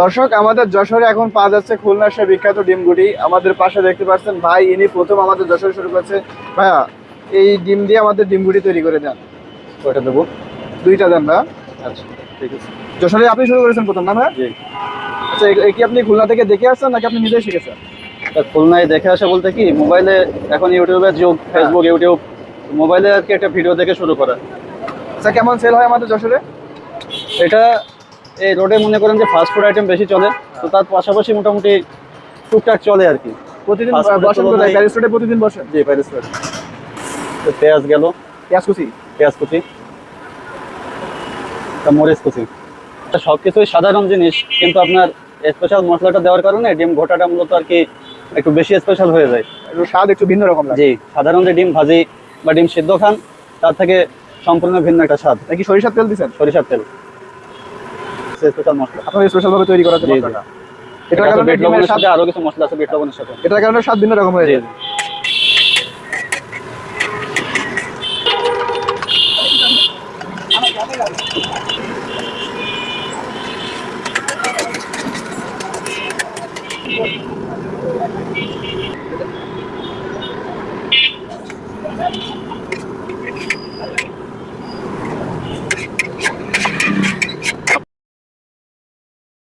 দর্শক আমাদের যশোরে এখন পাওয়া যাচ্ছে খুলনার সে বিখ্যাত ডিমগুটি। আমাদের পাশে দেখতে পাচ্ছেন ভাই ইনি প্রথম আমাদের যশোরে শুরু করছে। ভাইয়া এই ডিম দিয়ে আমাদের ডিমগুটি তৈরি করে দেন। ওইটা দেবো? দুইটা দেন না? আচ্ছা ঠিক আছে। যশোরে আপনি শুরু করেছেন প্রথম না ভাই আচ্ছা কি আপনি খুলনা থেকে দেখে আসছেন নাকি আপনি নিজেই শিখেছেন? খুলনায় দেখে আসা বলতে কি মোবাইলে এখন ইউটিউবের যুগ ফেসবুক ইউটিউব মোবাইলে আর কি একটা ভিডিও দেখে শুরু করা। আচ্ছা কেমন সেল হয় আমাদের যশোরে? এটা এই রোডে মনে করেন যে ফাস্ট ফুড আইটেম বেশি চলে তো তার পাশাপাশি মোটামুটি টুকটাক চলে আর কি। প্রতিদিন Fast food এর বসেন কোথায় প্যারিস রোডে প্রতিদিন বসেন। জি প্যারিস রোড। তো পেঁয়াজ গেল। পেঁয়াজ কুচি? পেঁয়াজ কুচি। তা মরিচ কুচি। সব কিছুই সাধারণ জিনিস কিন্তু আপনার স্পেশাল মশলাটা দেওয়ার কারণে ডিম ঘোটাটা মূলত আর কি একটু বেশি স্পেশাল হয়ে যায়। স্বাদ একটু ভিন্ন রকম জি সাধারণ যে ডিম ভাজি বা ডিম সিদ্ধ খান তার থেকে সম্পূর্ণ ভিন্ন একটা স্বাদ। নাকি সরিষার তেল দিচ্ছেন? সরিষার তেল। স্পেশাল মশলা। আপনারা ভাবে তৈরি করা মশলাটা? এটার কারণে সাথে আরও কিছু মশলা আছে বিট লবণের সাথে। এটার কারণে স্বাদ